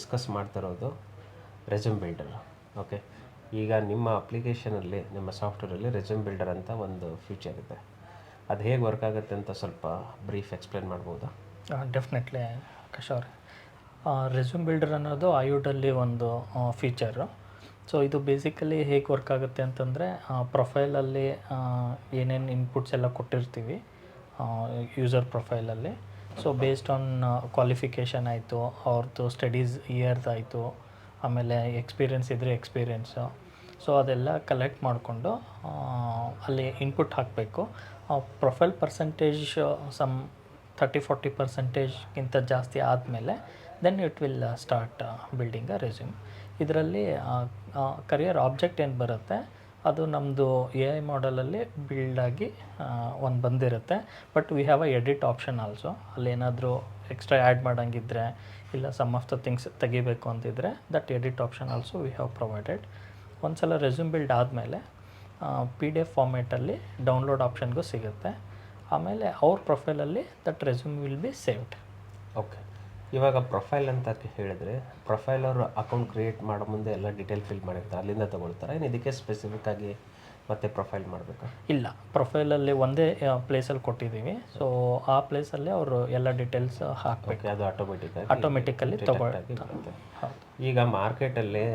Discuss ಮಾಡ್ತಿರೋದು resume builder okay ಈಗ ನಿಮ್ಮ ಅಪ್ಲಿಕೇಶನಲ್ಲಿ ನಿಮ್ಮ ಸಾಫ್ಟ್ವೇರಲ್ಲಿ ರೆಸ್ಯೂಮ್ ಬಿಲ್ಡರ್ ಅಂತ ಒಂದು ಫ್ಯೂಚರ್ ಇದೆ. ಅದು ಹೇಗೆ ವರ್ಕ್ ಆಗುತ್ತೆ ಅಂತ ಸ್ವಲ್ಪ ಬ್ರೀಫ್ ಎಕ್ಸ್ಪ್ಲೇನ್ ಮಾಡ್ಬೋದಾ? ಡೆಫಿನೆಟ್ಲಿ ಆಕಾಶ್ ಅವ್ರೆ. ರೆಸ್ಯೂಮ್ ಬಿಲ್ಡರ್ ಅನ್ನೋದು ಆಯುಡಲ್ಲಿ ಒಂದು ಫೀಚರು ಸೊ ಇದು ಬೇಸಿಕಲಿ ಹೇಗೆ ವರ್ಕ್ ಆಗುತ್ತೆ ಅಂತಂದರೆ ಪ್ರೊಫೈಲಲ್ಲಿ ಏನೇನು ಇನ್ಪುಟ್ಸ್ ಎಲ್ಲ ಕೊಟ್ಟಿರ್ತೀವಿ ಯೂಸರ್ ಪ್ರೊಫೈಲಲ್ಲಿ ಸೊ ಬೇಸ್ಡ್ ಆನ್ ಕ್ವಾಲಿಫಿಕೇಷನ್ ಆಯಿತು ಅವ್ರದ್ದು ಸ್ಟಡೀಸ್ ಇಯರ್ಸ್ ಆಯಿತು, ಆಮೇಲೆ ಎಕ್ಸ್ಪೀರಿಯೆನ್ಸ್ ಇದ್ದರೆ ಎಕ್ಸ್ಪೀರಿಯೆನ್ಸು ಸೊ ಅದೆಲ್ಲ ಕಲೆಕ್ಟ್ ಮಾಡಿಕೊಂಡು ಅಲ್ಲಿ ಇನ್ಪುಟ್ ಹಾಕಬೇಕು. Profile percentage some thirty forty ಪರ್ಸೆಂಟೇಜ್ಗಿಂತ ಜಾಸ್ತಿ ಆದಮೇಲೆ then it will start building a resume ಇದರಲ್ಲಿ ಕರಿಯರ್ ಆಬ್ಜೆಕ್ಟ್ ಏನು ಬರುತ್ತೆ? ಅದು ನಮ್ಮದು ಎ ಐ ಮಾಡಲಲ್ಲಿ ಬಿಲ್ಡಾಗಿ ಒಂದು ಬಂದಿರುತ್ತೆ. But we have a edit option also ಅಲ್ಲೇನಾದರೂ extra add ಮಾಡೋಂಗಿದ್ರೆ, ಇಲ್ಲ ಸಮ್ ಆಫ್ ದ ಥಿಂಗ್ಸ್ ತೆಗಿಬೇಕು ಅಂತಿದ್ರೆ that edit option also we have provided ಒಂದು ಸಲ ರೆಸ್ಯೂಮ್ ಬಿಲ್ಡ್ ಆದಮೇಲೆ ಪಿ ಡಿ ಎಫ್ ಫಾರ್ಮೇಟಲ್ಲಿ ಡೌನ್ಲೋಡ್ ಆಪ್ಷನ್ಗೂ ಸಿಗುತ್ತೆ. ಆಮೇಲೆ ಅವ್ರ ಪ್ರೊಫೈಲಲ್ಲಿ that resume will be saved okay ಇವಾಗ ಪ್ರೊಫೈಲ್ ಅಂತ ಹೇಳಿದ್ರೆ ಪ್ರೊಫೈಲ್ ಅವರು ಅಕೌಂಟ್ ಕ್ರಿಯೇಟ್ ಮಾಡೋ ಮುಂದೆ ಎಲ್ಲ ಡೀಟೇಲ್ ಫಿಲ್ ಮಾಡಿರ್ತಾರೆ ಅಲ್ಲಿಂದ ತಗೊಳ್ತಾರೆ. ಏನು ಇದಕ್ಕೆ ಸ್ಪೆಸಿಫಿಕ್ ಆಗಿ ಮತ್ತೆ ಪ್ರೊಫೈಲ್ ಮಾಡಬೇಕು? ಇಲ್ಲ ಪ್ರೊಫೈಲಲ್ಲಿ ಒಂದೇ ಪ್ಲೇಸಲ್ಲಿ ಕೊಟ್ಟಿದ್ದೀವಿ. ಸೊ ಆ ಪ್ಲೇಸಲ್ಲಿ ಅವರು ಎಲ್ಲ ಡೀಟೇಲ್ಸ್ ಹಾಕಬೇಕು. ಅದು ಆಟೋಮೆಟಿಕ್ ಆಟೋಮೆಟಿಕಲ್ಲಿ ಆಟೋಮೆಟಿಕಲಿ ತಗೊಳ್ ಆಗಿ ಬರುತ್ತೆ. ಹೌದು. ಈಗ ಮಾರ್ಕೆಟಲ್ಲಿ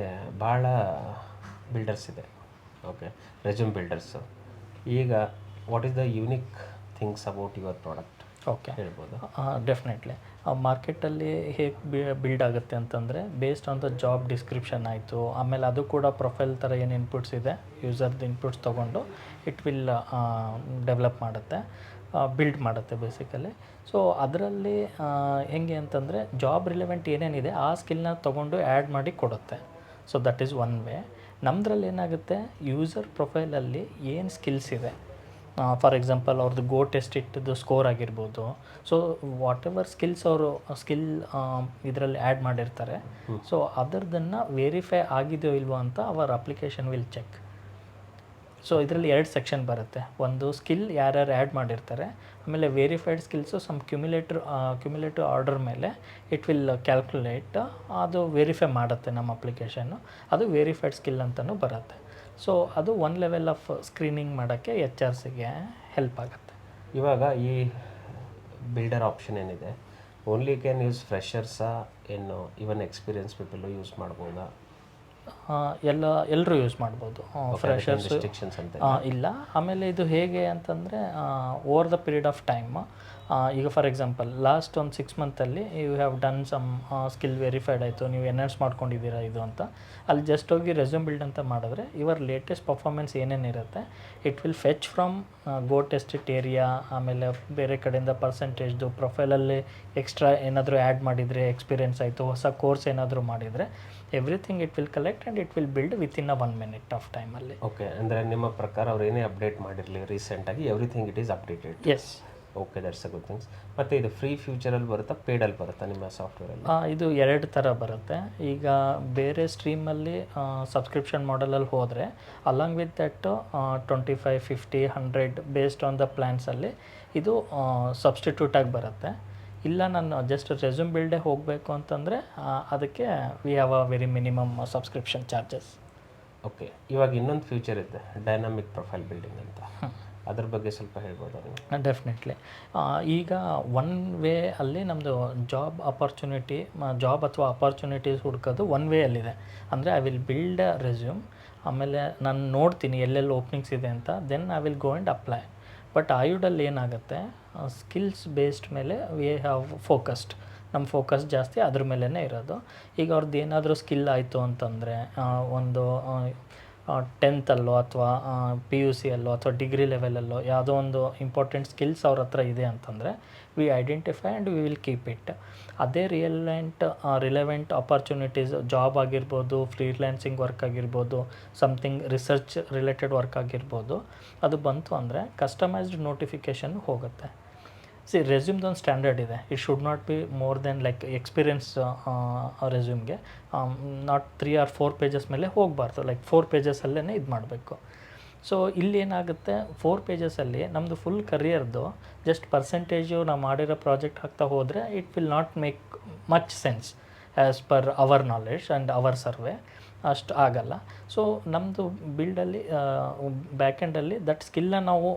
ಭಾಳ ಬಿಲ್ಡರ್ಸ್ ಇದೆ. ಓಕೆ ರೆಸ್ಯೂಮ್ ಬಿಲ್ಡರ್ಸು ಈಗ what is the unique things about your product okay ಹೇಳ್ಬೋದು? ಡೆಫಿನೆಟ್ಲಿ ಮಾರ್ಕೆಟಲ್ಲಿ ಹೇಗೆ ಬಿಲ್ಡ್ ಆಗುತ್ತೆ ಅಂತಂದರೆ based on the job description ಆಯಿತು. ಆಮೇಲೆ ಅದು ಕೂಡ ಪ್ರೊಫೈಲ್ ಥರ ಏನು ಇನ್ಪುಟ್ಸ್ ಇದೆ ಯೂಸರ್ದು ಇನ್ಪುಟ್ಸ್ ತೊಗೊಂಡು ಇಟ್ ವಿಲ್ ಡೆವಲಪ್ ಮಾಡುತ್ತೆ ಬಿಲ್ಡ್ ಮಾಡುತ್ತೆ ಬೇಸಿಕಲಿ ಸೊ ಅದರಲ್ಲಿ ಹೆಂಗೆ ಅಂತಂದರೆ ಜಾಬ್ ರಿಲೆವೆಂಟ್ ಏನೇನಿದೆ ಆ ಸ್ಕಿಲ್ನ ತೊಗೊಂಡು ಆ್ಯಡ್ ಮಾಡಿ ಕೊಡುತ್ತೆ. So that is one way ನಮ್ಮದ್ರಲ್ಲಿ ಏನಾಗುತ್ತೆ ಯೂಸರ್ ಪ್ರೊಫೈಲಲ್ಲಿ ಏನು ಸ್ಕಿಲ್ಸ್ ಇದೆ ಫಾರ್ ಎಕ್ಸಾಂಪಲ್ ಅವ್ರದ್ದು ಗೋ ಟೆಸ್ಟ್ ಇಟ್ಟದ್ದು ಸ್ಕೋರ್ ಆಗಿರ್ಬೋದು. ಸೊ ವಾಟ್ ಎವರ್ ಸ್ಕಿಲ್ಸ್ ಅವರು ಸ್ಕಿಲ್ ಇದರಲ್ಲಿ ಆ್ಯಡ್ ಮಾಡಿರ್ತಾರೆ. ಸೊ ಅದರದನ್ನು ವೆರಿಫೈ ಆಗಿದೆಯೋ ಇಲ್ವೋ ಅಂತ our application will check so ಇದರಲ್ಲಿ ಎರಡು ಸೆಕ್ಷನ್ ಬರುತ್ತೆ. ಒಂದು ಸ್ಕಿಲ್ ಯಾರ್ಯಾರು ಆ್ಯಡ್ ಮಾಡಿರ್ತಾರೆ ಆಮೇಲೆ verified skills some cumulative cumulative order ಮೇಲೆ ಇಟ್ ವಿಲ್ ಕ್ಯಾಲ್ಕುಲೇಟ್ ಅದು ವೆರಿಫೈ ಮಾಡುತ್ತೆ ನಮ್ಮ ಅಪ್ಲಿಕೇಶನ್ನು ಅದು ವೆರಿಫೈಡ್ ಸ್ಕಿಲ್ ಅಂತಲೂ ಬರುತ್ತೆ. ಸೊ ಅದು ಒನ್ ಲೆವೆಲ್ ಆಫ್ ಸ್ಕ್ರೀನಿಂಗ್ ಮಾಡೋಕ್ಕೆ ಎಚ್ ಆರ್ ಸಿಗೆ ಹೆಲ್ಪ್ ಆಗುತ್ತೆ. ಇವಾಗ ಈ ಬಿಲ್ಡರ್ ಆಪ್ಷನ್ ಏನಿದೆ? ಓನ್ಲಿ ಕ್ಯಾನ್ ಯೂಸ್ ಫ್ರೆಷರ್ಸಾ ಏನು ಇವನ್ ಎಕ್ಸ್ಪೀರಿಯನ್ಸ್ ಪೀಪಲ್ ಯೂಸ್ ಮಾಡ್ಬೋದಾ? ಎಲ್ಲ ಎಲ್ಲರೂ ಯೂಸ್ ಮಾಡ್ಬೋದು. ಫ್ರೆಷರ್ಸ್ ರಿಸ್ಟ್ರಿಕ್ಷನ್ಸ್ ಅಂತ ಇಲ್ಲ. ಆಮೇಲೆ ಇದು ಹೇಗೆ ಅಂತಂದರೆ over the period of time ಈಗ ಫಾರ್ ಎಕ್ಸಾಂಪಲ್ ಲಾಸ್ಟ್ ಒಂದು six ಮಂತಲ್ಲಿ you have done some skill verified ಆಯಿತು ನೀವು ಎನ್ಹಾನ್ಸ್ ಮಾಡ್ಕೊಂಡಿದ್ದೀರಾ ಇದು ಅಂತ. ಅಲ್ಲಿ ಜಸ್ಟ್ ಹೋಗಿ ರೆಸ್ಯೂಮ್ ಬಿಲ್ಡ್ ಅಂತ ಮಾಡಿದ್ರೆ ಇವರ್ latest performance ಏನೇನಿರುತ್ತೆ it will fetch from go tested area ಆಮೇಲೆ ಬೇರೆ ಕಡೆಯಿಂದ ಪರ್ಸೆಂಟೇಜ್ದು ಪ್ರೊಫೈಲಲ್ಲಿ ಎಕ್ಸ್ಟ್ರಾ ಏನಾದರೂ ಆ್ಯಡ್ ಮಾಡಿದರೆ ಎಕ್ಸ್ಪೀರಿಯನ್ಸ್ ಆಯಿತು ಹೊಸ ಕೋರ್ಸ್ ಏನಾದರೂ ಮಾಡಿದರೆ everything it will collect and it will build within a one minute of ಟೈಮಲ್ಲಿ ಓಕೆ ಅಂದರೆ ನಿಮ್ಮ ಪ್ರಕಾರ ಅವ್ರು ಏನೇ ಅಪ್ಡೇಟ್ ಮಾಡಿರಲಿ ರೀಸೆಂಟಾಗಿ everything it is updated yes okay that's a good things ಮತ್ತು ಇದು ಫ್ರೀ ಫ್ಯೂಚರಲ್ಲಿ ಬರುತ್ತಾ ಪೇಡಲ್ಲಿ ಬರುತ್ತಾ ನಿಮ್ಮ ಸಾಫ್ಟ್ವೇರಲ್ಲಿ ಇದು ಎರಡು ಥರ ಬರುತ್ತೆ. ಈಗ ಬೇರೆ ಸ್ಟ್ರೀಮಲ್ಲಿ ಸಬ್ಸ್ಕ್ರಿಪ್ಷನ್ ಮಾಡಲಲ್ಲಿ ಹೋದರೆ along with that twenty five fifty hundred based on the ಪ್ಲ್ಯಾನ್ಸಲ್ಲಿ ಇದು ಸಬ್ಸ್ಟಿಟ್ಯೂಟಾಗಿ ಬರುತ್ತೆ. ಇಲ್ಲ ನಾನು ಜಸ್ಟ್ ರೆಸ್ಯೂಮ್ ಬಿಲ್ಡೇ ಹೋಗಬೇಕು ಅಂತಂದರೆ ಅದಕ್ಕೆ we have a very minimum subscription charges okay ಇವಾಗ ಇನ್ನೊಂದು ಫ್ಯೂಚರ್ ಇದೆ ಡೈನಾಮಿಕ್ ಪ್ರೊಫೈಲ್ ಬಿಲ್ಡಿಂಗ್ ಅಂತ. ಅದ್ರ ಬಗ್ಗೆ ಸ್ವಲ್ಪ ಹೇಳ್ಬೋದು ನೀವು? ಡೆಫಿನೆಟ್ಲಿ ಈಗ ಒನ್ ವೇ ಅಲ್ಲಿ ನಮ್ಮದು ಜಾಬ್ ಅಪರ್ಚುನಿಟಿ ಜಾಬ್ ಅಥವಾ ಅಪರ್ಚುನಿಟೀಸ್ ಹುಡ್ಕೋದು ಒನ್ ವೇ ಅಲ್ಲಿದೆ. ಅಂದರೆ I will build a resume ಆಮೇಲೆ ನಾನು ನೋಡ್ತೀನಿ ಎಲ್ಲೆಲ್ಲಿ ಓಪನಿಂಗ್ಸ್ ಇದೆ ಅಂತ then I will go and apply but ಆಯುಡಲ್ಲಿ ಏನಾಗುತ್ತೆ ಸ್ಕಿಲ್ಸ್ ಬೇಸ್ಡ್ ಮೇಲೆ ವಿ ಹ್ಯಾವ್ ಫೋಕಸ್ಡ್ ನಮ್ಮ ಫೋಕಸ್ ಜಾಸ್ತಿ ಅದ್ರ ಮೇಲೇ ಇರೋದು. ಈಗ ಅವ್ರದ್ದು ಏನಾದರೂ ಸ್ಕಿಲ್ ಆಯಿತು ಅಂತಂದರೆ ಒಂದು ಟೆಂತಲ್ಲೋ ಅಥವಾ ಪಿ ಯು ಸಿಯಲ್ಲೋ ಅಥವಾ ಡಿಗ್ರಿ ಲೆವೆಲಲ್ಲೋ ಯಾವುದೋ ಒಂದು ಇಂಪಾರ್ಟೆಂಟ್ ಸ್ಕಿಲ್ಸ್ ಅವ್ರ ಹತ್ರ ಇದೆ ಅಂತಂದರೆ we identify and we will keep it ಅದೇ ರಿಯಲೆಂಟ್ ರಿಲೆವೆಂಟ್ ಅಪರ್ಚುನಿಟೀಸ್ ಜಾಬ್ ಆಗಿರ್ಬೋದು ಫ್ರೀಲ್ಯಾನ್ಸಿಂಗ್ ವರ್ಕ್ ಆಗಿರ್ಬೋದು ಸಮಥಿಂಗ್ ರಿಸರ್ಚ್ ರಿಲೇಟೆಡ್ ವರ್ಕ್ ಆಗಿರ್ಬೋದು, ಅದು ಬಂತು ಅಂದರೆ ಕಸ್ಟಮೈಸ್ಡ್ ನೋಟಿಫಿಕೇಷನ್ ಹೋಗುತ್ತೆ. ಸಿ ರೆಸ್ಯೂಮ್ದು ಒಂದು ಸ್ಟ್ಯಾಂಡರ್ಡ್ ಇದೆ. It should not be more than like experience ರೆಸ್ಯೂಮ್ಗೆ not three or four pages ಮೇಲೆ ಹೋಗಬಾರ್ದು. ಲೈಕ್ ಫೋರ್ ಪೇಜಸಲ್ಲೇ ಇದು ಮಾಡಬೇಕು. ಸೊ ಇಲ್ಲಿ ಏನಾಗುತ್ತೆ? ಫೋರ್ ಪೇಜಸಲ್ಲಿ ನಮ್ಮದು ಫುಲ್ ಕರಿಯರ್ದು ಜಸ್ಟ್ ಪರ್ಸೆಂಟೇಜು ನಾವು ಮಾಡಿರೋ ಪ್ರಾಜೆಕ್ಟ್ ಹಾಕ್ತಾ ಹೋದರೆ it will not make much sense as per our knowledge and our survey ಅಷ್ಟು ಆಗಲ್ಲ. ಸೊ ನಮ್ಮದು ಬಿಲ್ಡಲ್ಲಿ ಬ್ಯಾಕ್ ಎಂಡಲ್ಲಿ ದಟ್ ಸ್ಕಿಲ್ನ ನಾವು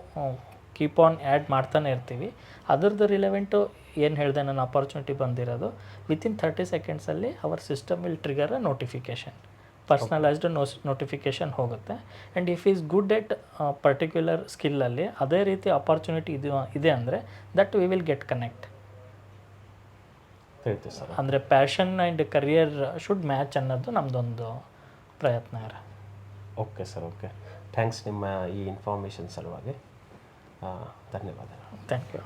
ಕೀಪ್ ಆನ್ ಆ್ಯಡ್ ಮಾಡ್ತಾನೆ ಇರ್ತೀವಿ. ಅದರದ್ದು ರಿಲೆವೆಂಟು ಏನು ಹೇಳಿದೆ ನನ್ನ ಅಪರ್ಚುನಿಟಿ ಬಂದಿರೋದು within thirty ಸೆಕೆಂಡ್ಸಲ್ಲಿ our system will trigger a notification personalised nose notification ಹೋಗುತ್ತೆ. And if is good at particular ಸ್ಕಿಲ್ಲಲ್ಲಿ ಅದೇ ರೀತಿ ಅಪರ್ಚುನಿಟಿ ಇದು ಇದೆ ಅಂದರೆ that we will get connect ಅಂದರೆ passion and career should match ಅನ್ನೋದು ನಮ್ಮದೊಂದು ಪ್ರಯತ್ನ ಇರ. ಓಕೆ ಸರ್ ಓಕೆ ಥ್ಯಾಂಕ್ಸ್ ನಿಮ್ಮ ಈ ಇನ್ಫಾರ್ಮೇಷನ್ ಸಲುವಾಗಿ. ಆ, ಧನ್ಯವಾದಗಳು ಥ್ಯಾಂಕ್ ಯು